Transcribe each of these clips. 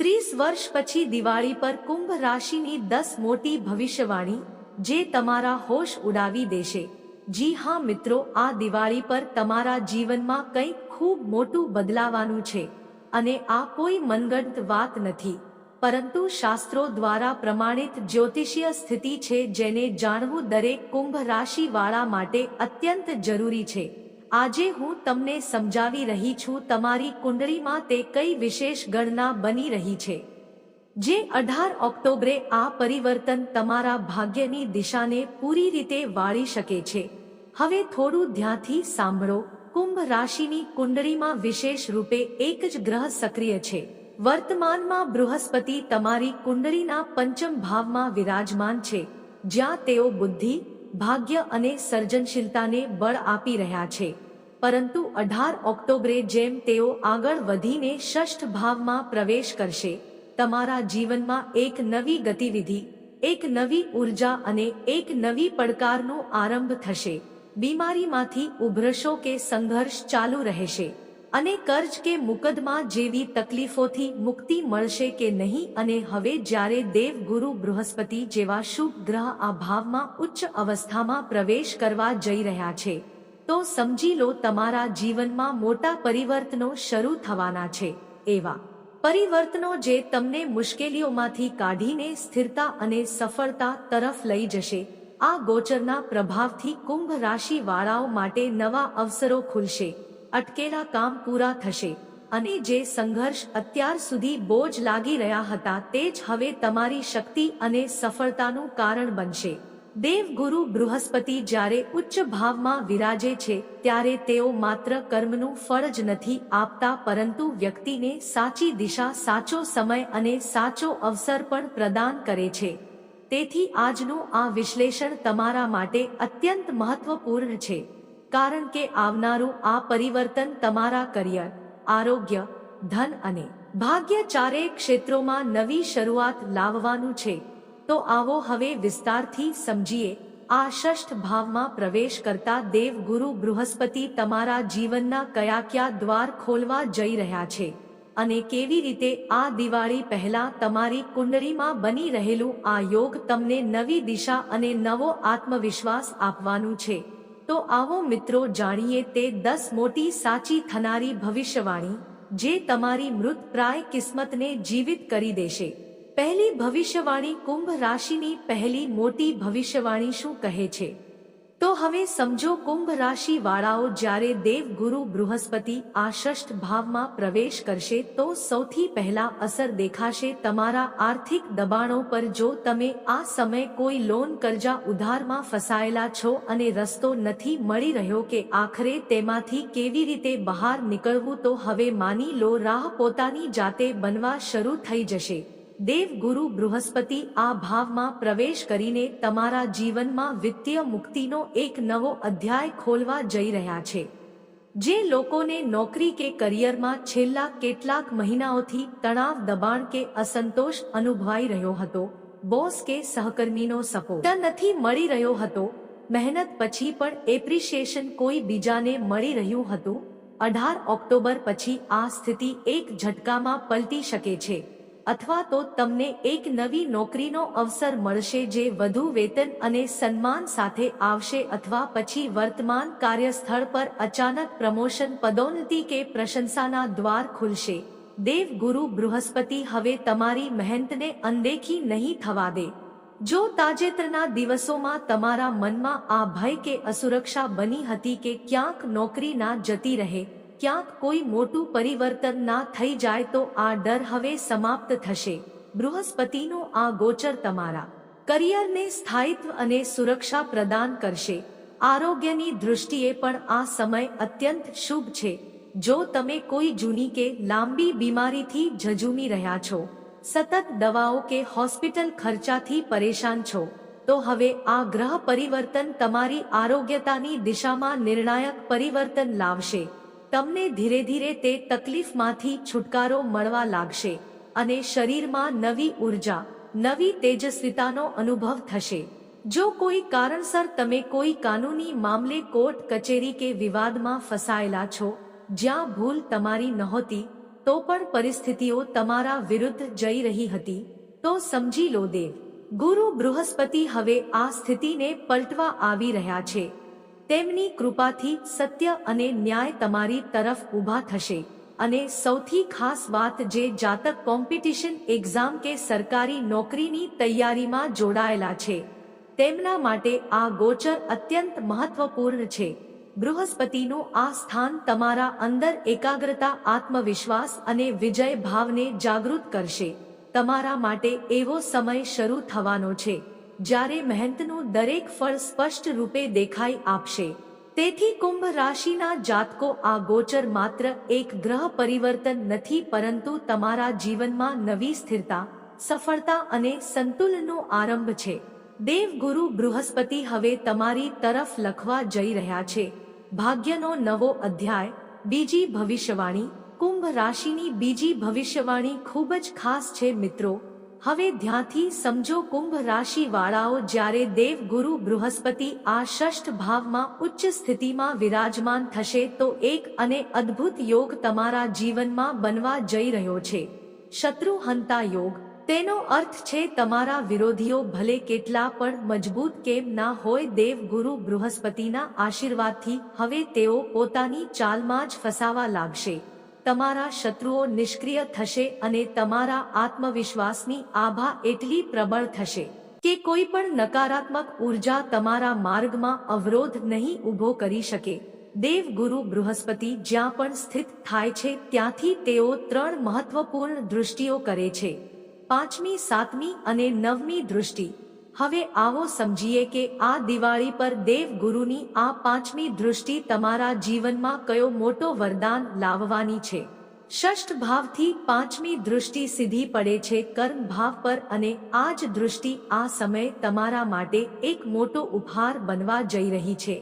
ત્રીસ વર્ષ પછી દિવાળી પર કુંભ રાશિની દસ મોટી ભવિષ્યવાણી જે તમારા હોશ ઉડાવી દેશે. જી હા મિત્રો, આ દિવાળી પર તમારા જીવનમાં કંઈક ખૂબ મોટું બદલાવાનું છે અને આ કોઈ મનગણત વાત નથી. પરંતુ શાસ્ત્રો દ્વારા પ્રમાણિત જ્યોતિષીય સ્થિતિ છે જેને જાણવું દરેક કુંભ રાશિવાળા માટે અત્યંત જરૂરી છે. આજે હું તમને સમજાવી રહી છું તમારી કુંડળીમાં તે કઈ વિશેષ ગણના બની રહી છે. જે અઢાર ઓક્ટોબરે આ પરિવર્તન તમારા ભાગ્યની દિશાને પૂરી રીતે વાળી શકે છે. હવે થોડું ધ્યાનથી સાંભળો. કુંભ રાશિની કુંડળીમાં વિશેષ રૂપે એક જ ગ્રહ સક્રિય છે. વર્તમાનમાં બૃહસ્પતિ તમારી કુંડળીના પંચમ ભાવમાં વિરાજમાન છે. જ્યાં તેઓ બુદ્ધિ ભાગ્ય અને સર્જનશીલતાને બળ આપી રહ્યા છે. પરંતુ અઢાર ઓક્ટોબરે જેમ તેઓ આગળ વધીને ષષ્ઠ ભાવમાં પ્રવેશ કરશે, તમારા જીવનમાં એક નવી ગતિવિધિ, એક નવી ઊર્જા અને એક નવી પડકારનો આરંભ થશે. બીમારીમાંથી ઉભરશો કે સંઘર્ષ ચાલુ રહેશે. અને કર્જ કે મુકદમા જેવી તકલીફોથી મુક્તિ મળશે કે નહીં અને હવે જ્યારે દેવ ગુરુ બૃહસ્પતિ જેવા શુભ ગ્રહ આ ભાવમાં ઉચ્ચ અવસ્થામાં પ્રવેશ કરવા જઈ રહ્યા છે, તો સમજી લો તમારા જીવનમાં મોટા પરિવર્તનો શરૂ થવાના છે, એવા પરિવર્તનો જે તમને મુશ્કેલીઓમાંથી કાઢીને સ્થિરતા અને સફળતા તરફ લઈ જશે. આ ગોચરના પ્રભાવથી કુંભ રાશિવાળાઓ માટે નવા અવસરો ખુલશે. અટકેલા કામ પૂરા થશે. અને જે સંઘર્ષ અત્યાર સુધી બોજ લાગી રહ્યા હતા તે જ હવે તમારી શક્તિ અને સફળતાનું કારણ બનશે. દેવગુરુ બૃહસ્પતિ જ્યારે ઉચ્ચ ભાવમાં વિરાજે છે, ત્યારે તેઓ માત્ર કર્મનું ફળ જ નથી આપતા, પરંતુ વ્યક્તિને સાચી દિશા, સાચો સમય અને સાચો અવસર પણ પ્રદાન કરે છે. તેથી આજનું આ વિશ્લેષણ તમારા માટે અત્યંત મહત્વપૂર્ણ છે. કારણ કે આવનારું આ પરિવર્તન તમારા કરિયર, આરોગ્ય, ધન અને ભાગ્ય ચારેય ક્ષેત્રોમાં નવી શરૂઆત લાવવાનું છે. તો આવો હવે વિસ્તારથી સમજીએ, આ ષષ્ઠ ભાવમાં પ્રવેશ કરતા દેવ ગુરુ બૃહસ્પતિ તમારા જીવનના કયા કયા દ્વાર ખોલવા જઈ રહ્યા છે અને કેવી રીતે આ દિવાળી પહેલા તમારી કુંડળીમાં બની રહેલું આ યોગ તમને નવી દિશા અને નવો આત્મવિશ્વાસ આપવાનું છે. તો આવો મિત્રો જાણીએ તે દસ મોટી સાચી થનારી ભવિષ્યવાણી, જે તમારી મૃત પ્રાય કિસ્મતને જીવિત કરી દેશે. પહેલી ભવિષ્યવાણી કુંભ રાશિની પહેલી મોટી ભવિષ્યવાણી શું કહે છે? તો હવે સમજો કુંભ રાશિ વાળાઓ જ્યારે દેવ ગુરુ બૃહસ્પતિ આ ષષ્ઠ ભાવમાં પ્રવેશ કરશે તો સૌથી પહેલા અસર દેખાશે તમારા આર્થિક દબાણો પર. જો તમે આ સમય કોઈ લોન કરજા ઉધારમાં ફસાયેલા છો અને રસ્તો નથી મળી રહ્યો કે આખરે તેમાંથી કેવી રીતે બહાર નીકળવું તો હવે માની લો રાહ પોતાની જાતે બનવા શરૂ થઈ જશે. દેવ ગુરુ બૃહસ્પતિ આ ભાવમાં પ્રવેશ કરીને તમારા જીવનમાં વિત્તીય મુક્તિનો એક નવો અધ્યાય ખોલવા જઈ રહ્યા છે. જે લોકોને નોકરી કે કરિયરમાં છેલ્લા કેટલાક મહિનાઓથી તણાવ, દબાણ કે અસંતોષ અનુભવાઈ રહ્યો હતો. બોસ કે સહકર્મીનો સપોર્ટ નથી મળી રહ્યો હતો. મહેનત પછી પણ એપ્રિશિએશન કોઈ બીજાને મળી રહ્યું હતું. અઢાર ઓક્ટોબર પછી આ સ્થિતિ એક ઝટકામાં પલટી શકે છે. અથવા તો તમને એક નવી નોકરીનો અવસર મળશે જે વધુ વેતન અને સન્માન સાથે આવશે અથવા પછી વર્તમાન કાર્યસ્થળ પર અચાનક પ્રમોશન પદોન્નતિ કે પ્રશંસાના દ્વાર ખુલશે. દેવ ગુરુ બૃહસ્પતિ હવે તમારી મહેનતને અનદેખી નહીં થવા દે. જો તાજેતરના દિવસોમાં તમારા મનમાં આ ભય કે અસુરક્ષા બની હતી કે ક્યાંક નોકરી ના જતી રહે ક્યાંક કોઈ મોટું પરિવર્તન ના થઈ જાય તો આ ડર હવે સમાપ્ત થશે. બૃહસ્પતિનું આ ગોચર તમારા કરિયરને સ્થાયિત્વ અને સુરક્ષા પ્રદાન કરશે. આરોગ્યની દૃષ્ટિએ પણ આ સમય અત્યંત શુભ છે. જો તમે કોઈ જૂની કે લાંબી બીમારીથી ઝઝૂમી રહ્યા છો, સતત દવાઓ કે હોસ્પિટલ ખર્ચાથી પરેશાન છો, તો હવે આ ગ્રહ પરિવર્તન તમારી આરોગ્યતાની દિશામાં નિર્ણાયક પરિવર્તન લાવશે. તમને ધીરે ધીરે તે તકલીફમાંથી છુટકારો મળવા લાગશે અને શરીરમાં નવી ઊર્જા, નવી તેજસ્વીતાનો અનુભવ થશે. જો કોઈ કારણસર તમે કોઈ કાનૂની મામલે કોર્ટ કચેરી કે વિવાદમાં ફસાયેલા છો, જ્યાં ભૂલ તમારી નહોતી, તો પણ પરિસ્થિતિઓ તમારા વિરુદ્ધ જઈ રહી હતી, તો સમજી લો દેવ. ગુરુ બૃહસ્પતિ હવે આ સ્થિતિને પલટવા આવી રહ્યા છે. તેમની કૃપાથી સત્ય અને ન્યાય તમારી તરફ ઊભા થશે. અને સૌથી ખાસ વાત જે જાતક કોમ્પિટિશન એક્ઝામ કે સરકારી નોકરીની તૈયારીમાં જોડાયેલા છે, તેમના માટે આ ગોચર અત્યંત મહત્વપૂર્ણ છે. બૃહસ્પતિનું આ સ્થાન તમારા અંદર એકાગ્રતા, આત્મવિશ્વાસ અને વિજય ભાવને જાગૃત કરશે. તમારા માટે એવો સમય શરૂ થવાનો છે. જ્યારે મહેનતનું દરેક ફળ સ્પષ્ટ રૂપે દેખાઈ આપશે, તેથી કુંભ રાશિના જાતકો આ ગોચર માત્ર એક ગ્રહ પરિવર્તન નથી, પરંતુ તમારા જીવનમાં નવી સ્થિરતા, સફળતા અને સંતુલનનો આરંભ છે. દેવગુરુ બૃહસ્પતિ હવે તમારી તરફ લખવા જઈ રહ્યા છે. ભાગ્યનો નવો અધ્યાય, બીજી ભવિષ્યવાણી, કુંભ રાશિની બીજી ભવિષ્યવાણી ખૂબ જ ખાસ છે મિત્રો. હવે ધ્યાંથી સમજો કુંભ રાશિ વાળાઓ જ્યારે દેવ ગુરુ બૃહસ્પતિ આ ષષ્ઠ ભાવમાં ઉચ્ચ સ્થિતિમાં વિરાજમાન થશે તો એક અને અદ્ભુત યોગ તમારા જીવનમાં બનવા જઈ રહ્યો છે. શત્રુ હંતા યોગ. તેનો અર્થ છે તમારા વિરોધીઓ ભલે કેટલા પણ મજબૂત કેમ ના હોય દેવ ગુરુ બૃહસ્પતિના આશીર્વાદથી હવે તેઓ પોતાની ચાલમાં જ ફસાવા લાગશે. તમારા શત્રુઓ નિષ્ક્રિય થશે અને તમારા આત્મવિશ્વાસની આભા એટલી પ્રબળ થશે કે કોઈ પણ નકારાત્મક ઊર્જા તમારા માર્ગમાં અવરોધ નહીં ઊભો કરી શકે. દેવ ગુરુ બૃહસ્પતિ જ્યાં પણ સ્થિત થાય છે ત્યાંથી તેઓ ત્રણ મહત્વપૂર્ણ દૃષ્ટિઓ કરે છે. પાંચમી, સાતમી અને નવમી દૃષ્ટિ. હવે આવો સમજીએ કે આ દિવાળી પર દેવ ગુરુની આ પાંચમી દૃષ્ટિ તમારા જીવનમાં કયો મોટો વરદાન લાવવાની છે? ષષ્ઠ ભાવથી પાંચમી દૃષ્ટિ સીધી પડે છે કર્મ ભાવ પર અને આ જ દૃષ્ટિ આ સમય તમારા માટે એક મોટો ઉપહાર બનવા જઈ રહી છે.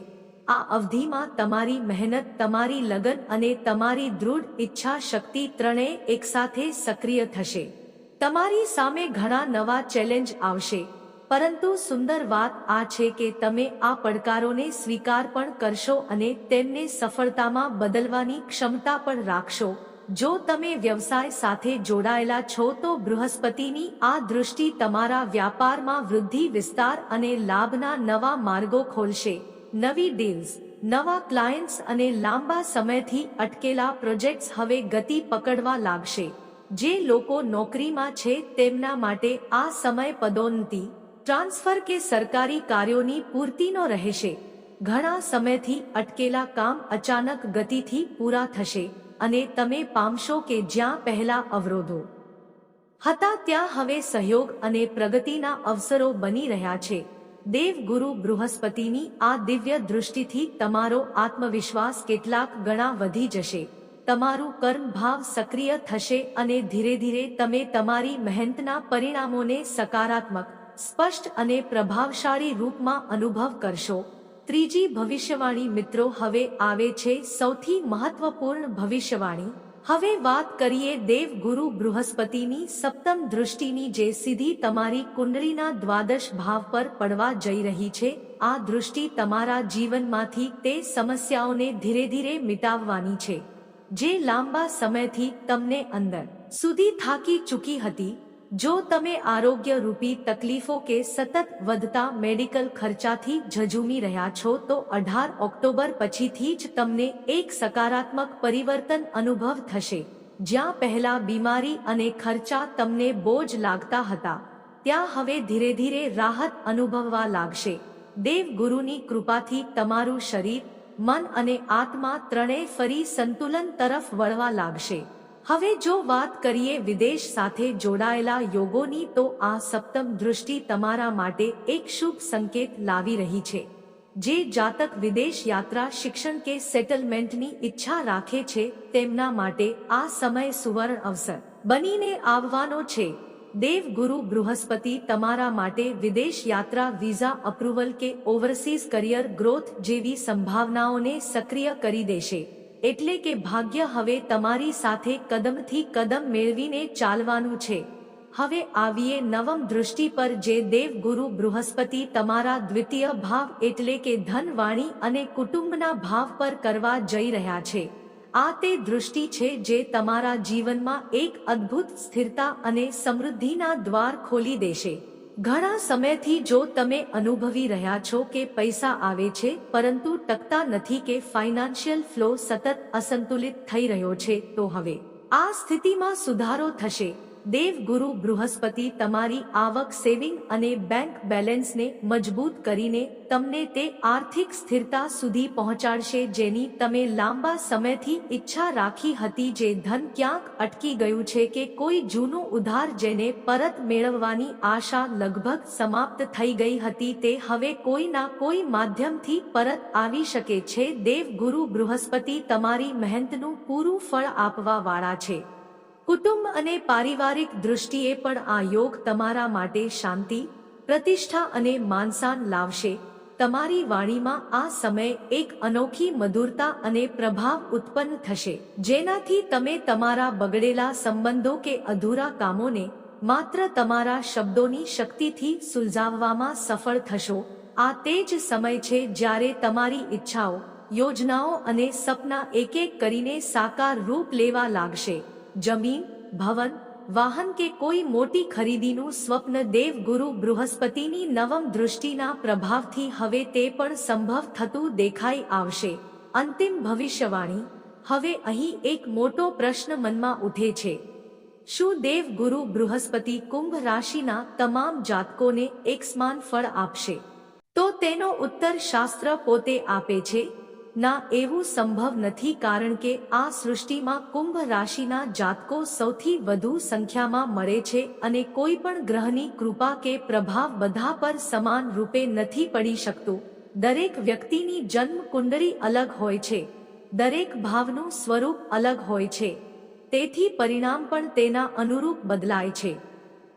આ અવધિમાં તમારી મહેનત, તમારી લગન અને તમારી દૃઢ ઈચ્છા શક્તિ ત્રણેય એકસાથે સક્રિય થશે. તમારી સામે ઘણા નવા ચેલેન્જ આવશે. પરંતુ સુંદર વાત આ છે કે તમે આ પડકારોને સ્વીકાર પણ કરશો અને તેમને સફળતામાં બદલવાની ક્ષમતા પણ રાખશો. જો તમે વ્યવસાય સાથે જોડાયેલા છો તો બૃહસ્પતિની આ દૃષ્ટિ તમારા વ્યાપારમાં વૃદ્ધિ વિસ્તાર અને લાભના નવા માર્ગો ખોલશે. નવી ડીલ્સ, નવા ક્લાયન્ટ્સ અને લાંબા સમયથી અટકેલા પ્રોજેક્ટ્સ હવે ગતિ પકડવા લાગશે. જે લોકો નોકરીમાં છે તેમના માટે આ સમય પદોન્નતિ ટ્રાન્સફર કે સરકારી કાર્યોની પૂર્તિનો રહેશે. ઘણા સમયથી અટકેલા કામ અચાનક ગતિથી પૂરા થશે અને તમે પામશો કે જ્યાં પહેલા અવરોધો હતા ત્યાં હવે સહયોગ અને પ્રગતિના અવસરો બની રહ્યા છે. દેવગુરુ બૃહસ્પતિની આ દિવ્ય દૃષ્ટિથી તમારો આત્મવિશ્વાસ કેટલાક ગણા વધી જશે. તમારું કર્મ ભાવ સક્રિય થશે અને ધીરે ધીરે તમે તમારી મહેનતના પરિણામોને સકારાત્મક સ્પષ્ટ અને પ્રભાવશાળી રૂપમાં અનુભવ કરશો. ત્રીજી ભવિષ્યવાણી મિત્રો, હવે આવે છે સૌથી મહત્વપૂર્ણ ભવિષ્યવાણી. હવે વાત કરીએ દેવ ગુરુ બૃહસ્પતિની સપ્તમ દૃષ્ટિની જે સીધી તમારી કુંડળીના દ્વાદશ ભાવ પર પડવા જઈ રહી છે. આ દૃષ્ટિ તમારા જીવનમાંથી તે સમસ્યાઓને ધીરે ધીરે મિટાવવાની છે. જે લાંબા સમયથી તમને અંદર સુધી થાકી ચૂકી હતી જો તમે આરોગ્ય રૂપી તકલીફો કે સતત વધતા મેડિકલ ખર્ચાથી ઝઝૂમી રહ્યા છો, તો અઢાર ઓક્ટોબર પછીથી જ તમને એક સકારાત્મક પરિવર્તન અનુભવ થશે. જ્યાં પહેલા બીમારી અને ખર્ચા તમને બોજ લાગતા હતા, ત્યાં હવે ધીરે ધીરે રાહત અનુભવવા લાગશે. દેવ ગુરુની કૃપાથી તમારું શરીર, મન અને આત્મા ત્રણેય ફરી સંતુલન તરફ વળવા લાગશે. હવે જો વાત કરીએ વિદેશ સાથે જોડાયેલા યોગોની, તો આ સપ્તમ દૃષ્ટિ તમારા માટે એક શુભ સંકેત લાવી રહી છે. જે જાતક વિદેશ યાત્રા શિક્ષણ કે સેટલમેન્ટની ઈચ્છા રાખે છે, તેમના માટે આ સમય સુવર્ણ અવસર બનીને આવવાનો છે. દેવ ગુરુ બૃહસ્પતિ તમારા માટે વિદેશ યાત્રા, વિઝા અપ્રુવલ કે ઓવરસીઝ કરિયર ગ્રોથ જેવી સંભાવનાઓને સક્રિય કરી દેશે. એટલે કે ભાગ્ય હવે તમારી સાથે કદમથી કદમ મેળવીને ચાલવાનું છે. હવે આવીએ નવમ દૃષ્ટિ પર જે દેવ ગુરુ બૃહસ્પતિ તમારા દ્વિતીય ભાવ એટલે કે ધન વાણી અને કુટુંબના ભાવ પર કરવા જઈ રહ્યા છે. આ તે દૃષ્ટિ છે જે તમારા જીવનમાં એક અદ્ભુત સ્થિરતા અને સમૃદ્ધિના દ્વાર ખોલી દેશે. ઘણા સમયથી જો તમે અનુભવી રહ્યા છો કે પૈસા આવે છે, પરંતુ ટકતા નથી કે ફાઇનાન્શિયલ ફ્લો સતત અસંતુલિત થઈ રહ્યો છે, તો હવે આ સ્થિતિમાં સુધારો થશે. દેવ ગુરુ બૃહસ્પતિ તમારી આવક સેવિંગ અને બેંક બેલેન્સને મજબૂત કરીને તમને તે આર્થિક સ્થિરતા સુધી પહોંચાડશે જેની તમે લાંબા સમયથી ઈચ્છા રાખી હતી જે ધન ક્યાંક અટકી ગયું છે કે કોઈ જૂનું ઉધાર જેને પરત મેળવવાની આશા લગભગ સમાપ્ત થઈ ગઈ હતી તે હવે કોઈના કોઈ માધ્યમથી પરત આવી શકે છે. દેવગુરુ બૃહસ્પતિ તમારી મહેનતનું પૂરું ફળ આપવા વાળા છે. કુટુંબ અને પારિવારિક દૃષ્ટિએ પણ આ યોગ તમારા માટે શાંતિ, પ્રતિષ્ઠા અને માનસાન લાવશે. તમારી વાણીમાં આ સમય એક અનોખી મધુરતા અને પ્રભાવ ઉત્પન્ન થશે. જેનાથી તમે તમારા બગડેલા સંબંધો કે અધૂરા કામોને માત્ર તમારા શબ્દોની શક્તિથી સુલઝાવવામાં સફળ થશો. આ તે જ સમય છે જ્યારે તમારી ઈચ્છાઓ, યોજનાઓ અને સપના એક એક કરીને સાકાર રૂપ લેવા લાગશે. જમીન, ભવન, વાહન કે કોઈ મોટી ખરીદીનું સ્વપ્ન દેવ ગુરુ બૃહસ્પતિની નવમ દૃષ્ટિના પ્રભાવથી હવે તે પણ સંભવ થતું દેખાઈ આવશે. અંતિમ ભવિષ્યવાણી, હવે અહીં એક મોટો પ્રશ્ન મનમાં ઉઠે છે. શું દેવ ગુરુ બૃહસ્પતિ કુંભ રાશિના તમામ જાતકોને એક સમાન ફળ આપશે? તો તેનો ઉત્તર શાસ્ત્ર પોતે આપે છે ના, એવું સંભવ નથી કારણ કે આ સૃષ્ટિમાં કુંભ રાશિના જાતકો સૌથી વધુ સંખ્યામાં મળે છે અને કોઈ પણ ગ્રહની કૃપા કે પ્રભાવ બધા પર સમાન રૂપે નથી પડી શકતું. દરેક વ્યક્તિની જન્મ કુંડળી અલગ હોય છે. દરેક ભાવનું સ્વરૂપ અલગ હોય છે. તેથી પરિણામ પણ તેના અનુરૂપ બદલાય છે.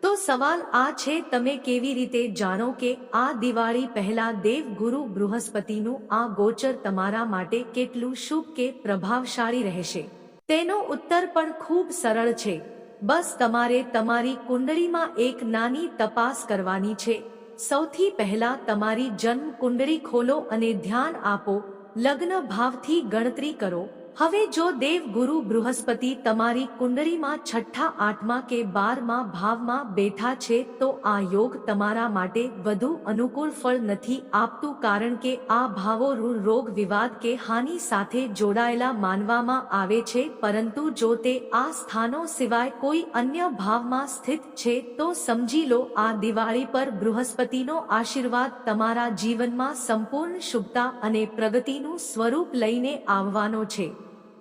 તો સવાલ આ છે, તમે કેવી રીતે જાણો કે આ દિવાળી પહેલા દેવ ગુરુ બૃહસ્પતિનું આ ગોચર તમારા માટે કેટલું શુભ કે પ્રભાવશાળી રહેશે? તેનો ઉત્તર પણ ખૂબ સરળ છે. બસ તમારે તમારી કુંડળીમાં એક નાની તપાસ કરવાની છે. સૌથી પહેલા તમારી જન્મ કુંડળી ખોલો અને ધ્યાન આપો, લગ્ન ભાવથી ગણતરી કરો હવે જો દેવ ગુરુ બૃહસ્પતિ તમારી કુંડળીમાં છઠ્ઠા આઠમા કે બારમા ભાવમાં બેઠા છે, તો આ યોગ તમારા માટે વધુ અનુકૂળ ફળ નથી આપતું કારણ કે આ ભાવો ઋણ રોગ વિવાદ કે હાનિ સાથે જોડાયેલા માનવામાં આવે છે, પરંતુ જો તે આ સ્થાનો સિવાય કોઈ અન્ય ભાવમાં સ્થિત છે, તો સમજી લો આ દિવાળી પર બૃહસ્પતિનો આશીર્વાદ તમારા જીવનમાં સંપૂર્ણ શુભતા અને પ્રગતિનું સ્વરૂપ લઈને આવવાનો છે.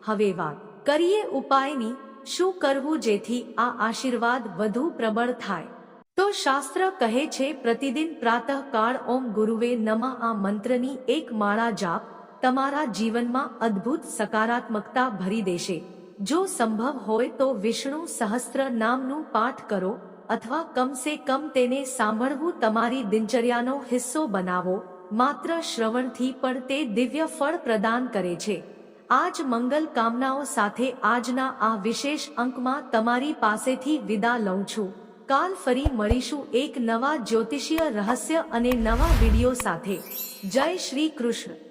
હવે વાત કરીએ ઉપાયની, શું કરવું જેથી આ આશીર્વાદ વધુ પ્રબળ થાય? તો શાસ્ત્ર કહે છે, પ્રતિદિન પ્રાતઃકાળ ઓમ ગુરુવે નમઃ. આ મંત્રની એક માળા જાપ તમારા જીવનમાં અદ્ભુત સકારાત્મકતા ભરી દેશે. જો સંભવ હોય તો વિષ્ણુ સહસ્ત્ર નામનું પાઠ કરો અથવા કમસે કમ તેને સાંભળવું તમારી દિનચર્યાનો હિસ્સો બનાવો. માત્ર શ્રવણથી પણ તે દિવ્ય ફળ પ્રદાન કરે છે. આજ મંગલ કામનાઓ સાથે આજના આ વિશેષ અંકમાં તમારી પાસેથી વિદા લઉં છું. કાલ ફરી મળીશું એક નવા જ્યોતિષીય રહસ્ય અને નવા વીડિયો સાથે. જય શ્રી કૃષ્ણ.